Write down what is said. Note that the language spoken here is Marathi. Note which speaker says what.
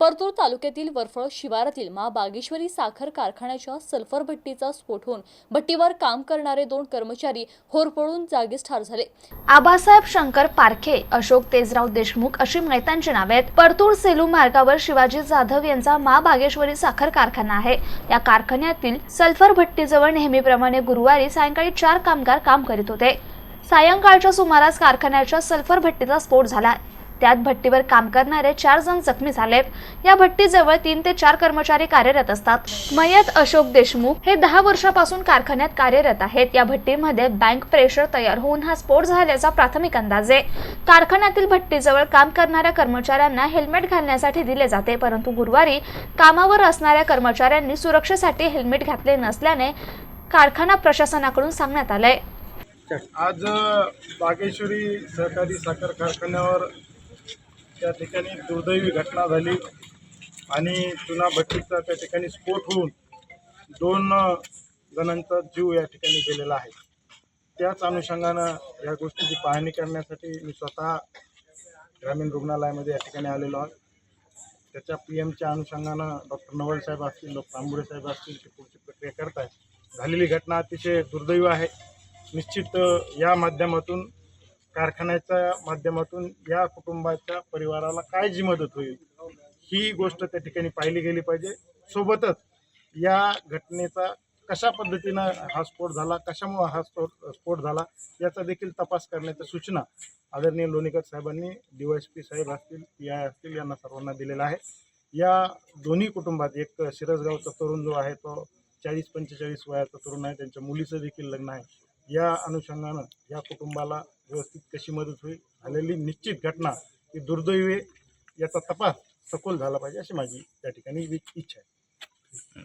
Speaker 1: परतूर तालुक्यातील वरफळ शिवारातील मा बागेश्वरी साखर कारखान्याच्या सल्फर भट्टीचा स्फोट होऊन भट्टीवर काम करणारे दोन कर्मचारी होरपळून जागीच ठार झाले.
Speaker 2: आबासाहेब शंकर पारखे अशोक तेजराव देशमुख अशी मैतांची नावे आहेत. परतूर सेलू मार्गावर शिवाजी जाधव यांचा मा बागेश्वरी साखर कारखाना आहे. या कारखान्यातील सल्फर भट्टीजवळ नेहमीप्रमाणे गुरुवारी सायंकाळी चार कामगार काम करीत होते. सायंकाळच्या सुमारास कारखान्याच्या सल्फर भट्टीचा स्फोट झाला. त्यात भट्टीवर काम करणारे चार जण जखमी झालेत. या भट्टीजवळ तीन ते चार कर्मचारी कार्यरत असतात. मयत अशोक देशमुख हे दहा वर्षापासून कारखान्यात कार्यरत आहेत. या भट्टीमध्ये बँक प्रेशर तयार होऊन हा स्फोट झाल्याचा प्राथमिक अंदाज आहे. कारखान्यातील भट्टीजवळ काम करणाऱ्या कर्मचाऱ्यांना हेल्मेट घालण्यासाठी दिले जाते परंतु गुरुवारी कामावर असणाऱ्या कर्मचाऱ्यांनी सुरक्षेसाठी हेल्मेट घातले नसल्याने कारखाना प्रशासनाकडून सांगण्यात आलंय.
Speaker 3: आज बागेश्वरी सहकारी साखर कारखान्यावर त्या ठिकाणी दुर्दैवी घटना झाली आणि चुना भट्टीचा त्या ठिकाणी स्फोट होऊन दोन जणांचा जीव या ठिकाणी गेलेला आहे. त्याच अनुषंगानं या गोष्टीची पाहणी करण्यासाठी मी स्वतः ग्रामीण रुग्णालयामध्ये या ठिकाणी आलेलो आहे. त्याच्या पी एमच्या अनुषंगानं डॉक्टर नवल साहेब असतील डॉक्टर आंबुडे साहेब असतील ते पुढची प्रक्रिया करत आहेत झालेली घटना अतिशय दुर्दैव आहे. निश्चित या माध्यमातून कारखान्याच्या माध्यमातून या कुटुंबाच्या परिवाराला काय जी मदत होईल. ही गोष्ट त्या ठिकाणी पाहिली गेली पाहिजे. सोबतच या घटनेचा कशा पद्धतीनं हा स्फोट झाला कशामुळे हा स्फोट स्फोट झाला याचा देखील तपास करण्याच्या सूचना आदरणीय लोणीकर साहेबांनी डी वाय एस पी साहेब असतील पी आय असतील यांना सर्वांना दिलेला आहे या दोन्ही कुटुंबात एक शिरसगावचा तरुण जो आहे तो चाळीस पंचेचाळीस वयाचा तरुण आहे. त्यांच्या मुलीचं देखील लग्न आहे. या अनुषंगानं या कुटुंबाला व्यवस्थित कशी मदत होईल झालेली निश्चित घटना ही दुर्दैवी याचा तपास सखोल झाला पाहिजे अशी माझी त्या ठिकाणी इच्छा आहे.